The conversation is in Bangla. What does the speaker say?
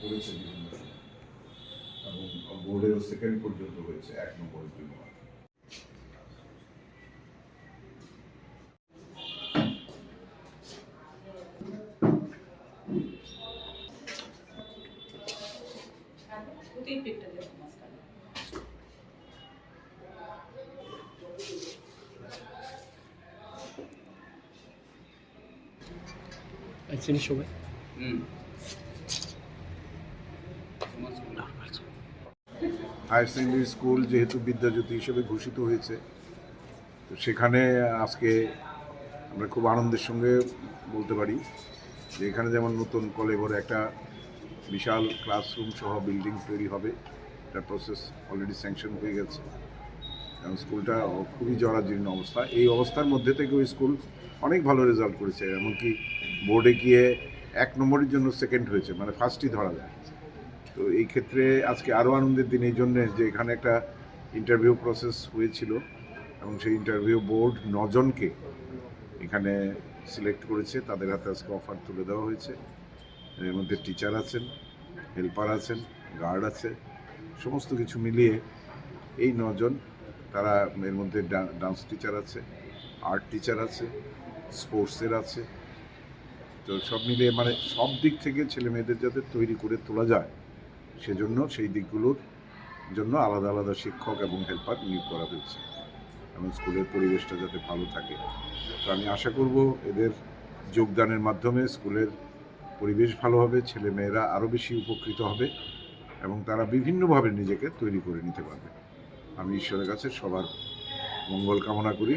করেছে বিভিন্ন সময়। এবং বোর্ডেও সেকেন্ড পর্যন্ত হয়েছে এক নম্বরের জন্য প্রতি পেটটা দিয়ে হায়ার সেকেন্ডারি স্কুল যেহেতু বিদ্যাজ্যোতি হিসেবে ঘোষিত হয়েছে, তো সেখানে আজকে আমরা খুব আনন্দের সঙ্গে বলতে পারি যে এখানে যেমন নতুন কলেবরে একটা বিশাল ক্লাসরুম সহ বিল্ডিং তৈরি হবে এটার প্রসেস অলরেডি স্যাংশন হয়ে গেছে। কারণ স্কুলটা খুবই জরাজীর্ণ অবস্থা। এই অবস্থার মধ্যে থেকেও স্কুল অনেক ভালো রেজাল্ট করেছে, এমনকি বোর্ডে গিয়ে এক নম্বরের জন্য সেকেন্ড হয়েছে মানে ফার্স্টই ধরা যায়। তো এই ক্ষেত্রে আজকে আরও আনন্দের দিন এই জন্যে যে এখানে একটা ইন্টারভিউ প্রসেস হয়েছিল এবং সেই ইন্টারভিউ বোর্ড নজনকে এখানে সিলেক্ট করেছে। তাদের হাতে আজকে অফার তুলে দেওয়া হয়েছে। এর মধ্যে টিচার আছেন হেল্পার আছেন গার্ড আছে, সমস্ত কিছু মিলিয়ে এই নজন, তারা এর মধ্যে ডান্স টিচার আছে আর্ট টিচার আছে স্পোর্টসের আছে। তো সব মিলিয়ে মানে সব দিক থেকে ছেলে মেয়েদের যাতে তৈরি করে তোলা যায় সেজন্য সেই দিকগুলোর জন্য আলাদা আলাদা শিক্ষক এবং হেল্পার নিয়োগ করা হয়েছে। এবং স্কুলের পরিবেশটা যাতে ভালো থাকে। তো আমি আশা করব এদের যোগদানের মাধ্যমে স্কুলের পরিবেশ ভালো হবে ছেলে মেয়েরা আরও বেশি উপকৃত হবে এবং তারা বিভিন্নভাবে নিজেকে তৈরি করে নিতে পারবে। আমি ঈশ্বরের কাছে সবার মঙ্গল কামনা করি